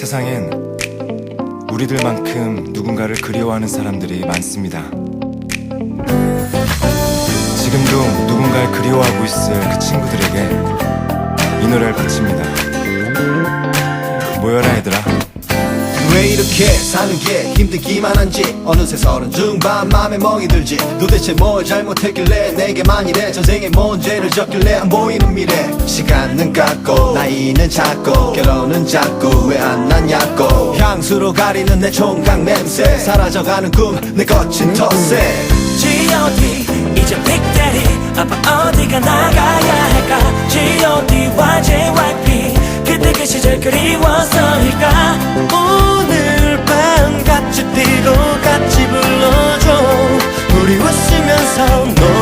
세상엔 우리들만큼 누군가를 그리워하는 사람들이 많습니다. 지금도 누군가를 그리워하고 있을 그 친구들에게 이 노래를 바칩니다. 모여라 얘들아. 왜 이렇게 사는 게 힘들기만 한지? 어느새 서른 중반 맘에 멍이 들지. 도대체 뭘 잘못했길래 내게만 이래 전생에 뭔 죄를 졌길래 안 보이는 미래. 시간은 갔고 나이는 작고 결혼은 작고 왜안 났냐고. 향수로 가리는 내 총각 냄새. 사라져가는 꿈 내 거친 텃세. G.O.D 이제 빅데리 아빠 어디가 나가야 할까? G.O.D와 JYP 그때 그 시절 그리워서일까 웃으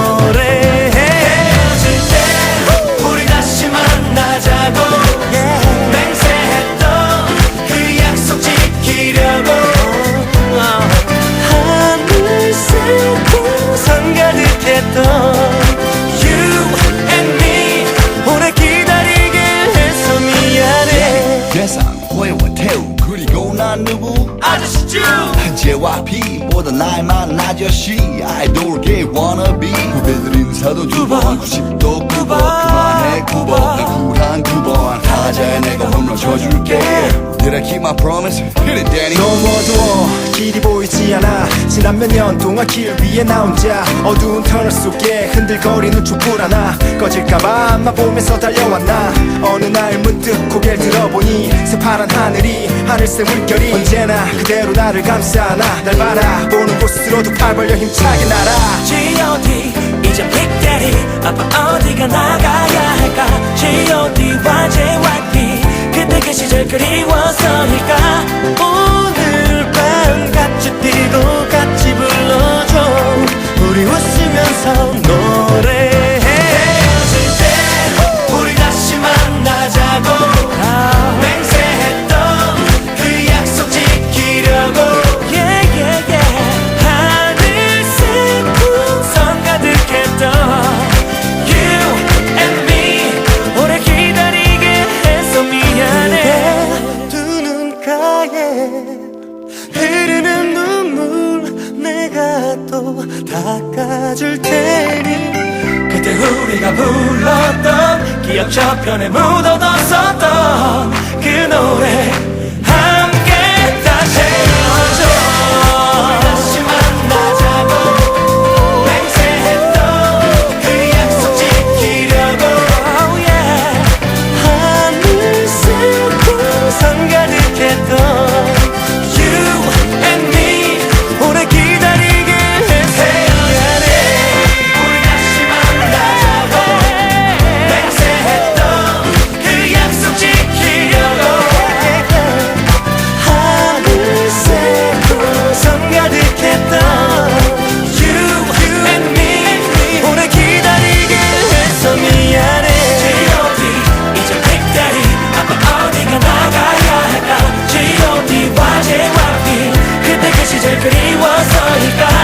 아저씨 아이돌계 wannabe 후배들 인사도 두번 90도 굽어 그만해 나 쿨한 두번. 하자에 내가 홈런 쳐줄게. Did I keep my promise? Hit it Danny. 너무 어두워 길이 보이지 않아. 지난 몇 년 동안 길 위에 나 혼자 어두운 터널 속에 흔들거리는 촛불 하나 꺼질까봐 앞만 보면서 달려왔나. 어느 날 문득 고개를 들어보니 새파란 하늘이 하늘색 물결이 언제나 그대로 나를 감싸 나 날 바라보는 곳으로도 팔 벌려 힘차게 날아. G.O.D 이제 빅데리. 아빠 어디가 나가야 할까? G.O.D와 JYP 그때 그 시절 그리워 또 닦아줄 테니. 그때 우리가 불렀던 기억 저편에 묻어뒀었던 그 노래 그때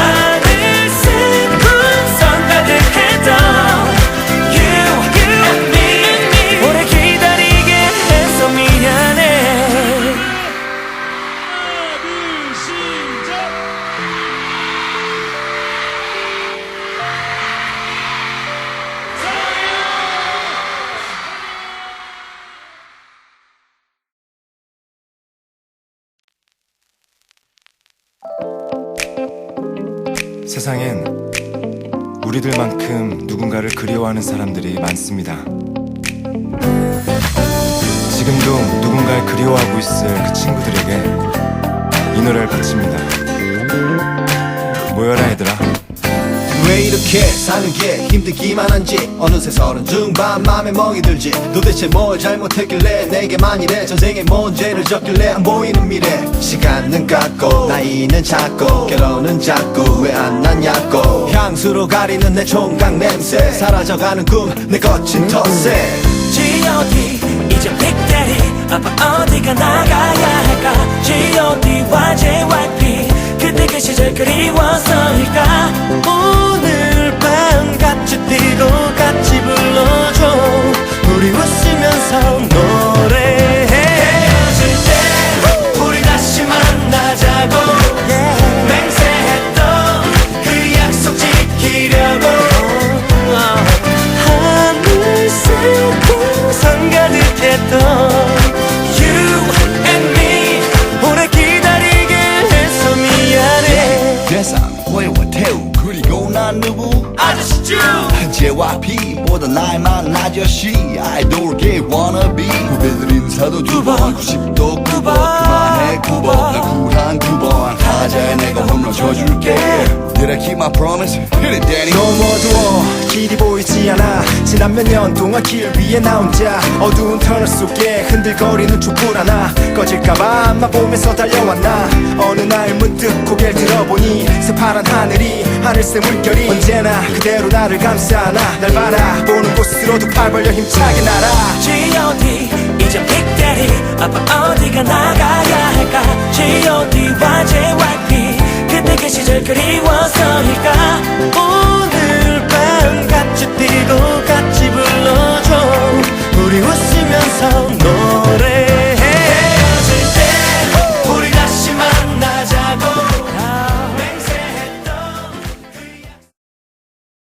세상엔 우리들만큼 누군가를 그리워하는 사람들이 많습니다. 지금도 누군가를 그리워하고 있을 그 친구들에게 이 노래를 바칩니다. 모여라 얘들아. 왜 이렇게 사는 게 힘들기만 한지? 어느새 서른 중반 맘에 멍이 들지. 도대체 뭘 잘못했길래 내게만 이래 전생에 뭔 죄를 졌길래 안 보이는 미래. 시간은 갔고 나이는 작고 결혼은 작고 왜안 났냐고. 향수로 가리는 내 총각 냄새. 사라져가는 꿈 내 거친 텃세. G.O.D 이제 빅데리 아빠 어디가 나가야 할까 쭉 재와 피 보다 나이 많은 아저씨 아이돌계 wannabe. 후배들 인사도 두번 90도 구번. 그만해 구번. 나 쿨한 구번. 가자 내가 홈런 쳐줄게. Did I keep my promise? Hit it, Danny. 너무 어두워 길이 보이지 않아. 지난 몇 년 동안 길 위에 나 혼자. 어두운 터널 속에 흔들거리는 촛불 하나. 꺼질까봐 안마 보면서 달려왔나. 어느 날 문득 고개를 들어보니 새파란 하늘이 하늘색 물결이 언제나 그대로 나를 감싸나. 날 바라보는 곳으로도 팔 벌려 힘차게 날아. G.O.D 이제 빅데이 아빠 어디가 나가야 할까? G.O.D와 JYP 그때 그 시절 그리워.